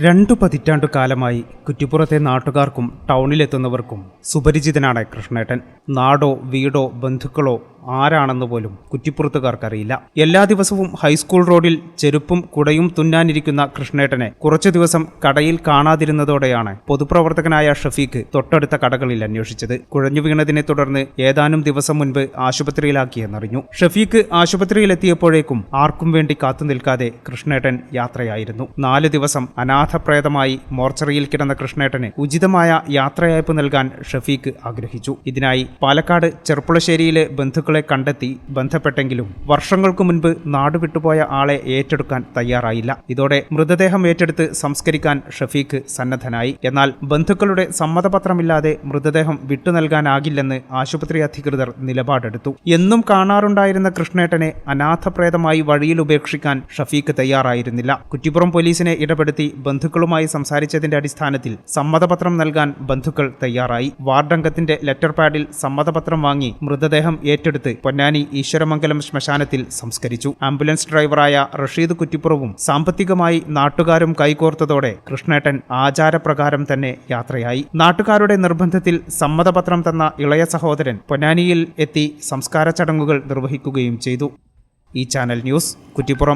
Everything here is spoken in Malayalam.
രണ്ടു പതിറ്റാണ്ടു കാലമായി കുറ്റിപ്പുറത്തെ നാട്ടുകാർക്കും ടൗണിലെത്തുന്നവർക്കും സുപരിചിതനാണ് കൃഷ്ണേട്ടൻ. നാടോ വീടോ ബന്ധുക്കളോ ആരാണെന്ന് പോലും കുറ്റിപ്പുറത്തുകാർക്കറിയില്ല. എല്ലാ ദിവസവും ഹൈസ്കൂൾ റോഡിൽ ചെരുപ്പും കുടയും തുന്നാനിരിക്കുന്ന കൃഷ്ണേട്ടനെ കുറച്ചു ദിവസം കടയിൽ കാണാതിരുന്നതോടെയാണ് പൊതുപ്രവർത്തകനായ ഷഫീഖ് തൊട്ടടുത്ത കടകളിൽ അന്വേഷിച്ചത്. കുഴഞ്ഞു വീണതിനെ തുടർന്ന് ഏതാനും ദിവസം മുൻപ് ആശുപത്രിയിലാക്കിയെന്നറിഞ്ഞു. ഷഫീഖ് ആശുപത്രിയിലെത്തിയപ്പോഴേക്കും ആർക്കും വേണ്ടി കാത്തു നിൽക്കാതെ കൃഷ്ണേട്ടൻ യാത്രയായിരുന്നു. നാല് ദിവസം അനാഥപ്രേതമായി മോർച്ചറിയിൽ കിടന്ന കൃഷ്ണേട്ടന് ഉചിതമായ യാത്രയയപ്പ് നൽകാൻ ഷഫീഖ് ആഗ്രഹിച്ചു. ഇതിനായി പാലക്കാട് ചെർപ്പുളശ്ശേരിയിലെ ബന്ധുക്കളെ കണ്ടെത്തി ബന്ധപ്പെട്ടെങ്കിലും വർഷങ്ങൾക്കു മുൻപ് നാടുവിട്ടുപോയ ആളെ ഏറ്റെടുക്കാൻ തയ്യാറായില്ല. ഇതോടെ മൃതദേഹം ഏറ്റെടുത്ത് സംസ്കരിക്കാൻ ഷഫീഖ് സന്നദ്ധനായി. എന്നാൽ ബന്ധുക്കളുടെ സമ്മതപത്രമില്ലാതെ മൃതദേഹം വിട്ടു നൽകാനാകില്ലെന്ന് ആശുപത്രി അധികൃതർ നിലപാടെടുത്തു. എന്നും കാണാറുണ്ടായിരുന്ന കൃഷ്ണേട്ടനെ അനാഥപ്രേതമായി വഴിയിൽ ഉപേക്ഷിക്കാൻ ഷഫീഖ് തയ്യാറായിരുന്നില്ല. കുറ്റിപ്പുറം പോലീസിനെ ഇടപെടുത്തി ബന്ധുക്കളുമായി സംസാരിച്ചതിന്റെ അടിസ്ഥാനത്തിൽ സമ്മതപത്രം നൽകാൻ ബന്ധുക്കൾ തയ്യാറായി. വാർഡംഗത്തിന്റെ ലെറ്റർ പാഡിൽ സമ്മതപത്രം വാങ്ങി മൃതദേഹം ഏറ്റെടുത്ത് പൊന്നാനി ഈശ്വരമംഗലം ശ്മശാനത്തിൽ സംസ്കരിച്ചു. ആംബുലൻസ് ഡ്രൈവറായ റഷീദ് കുറ്റിപ്പുറവും സാമ്പത്തികമായി നാട്ടുകാരും കൈകോർത്തതോടെ കൃഷ്ണേട്ടൻ ആചാരപ്രകാരം തന്നെ യാത്രയായി. നാട്ടുകാരുടെ നിർബന്ധത്തിൽ സമ്മതപത്രം തന്ന ഇളയ സഹോദരൻ പൊന്നാനിയിൽ എത്തി സംസ്കാര ചടങ്ങുകൾ നിർവഹിക്കുകയും ചെയ്തു. ഈ ചാനൽ ന്യൂസ് കുറ്റിപ്പുറം.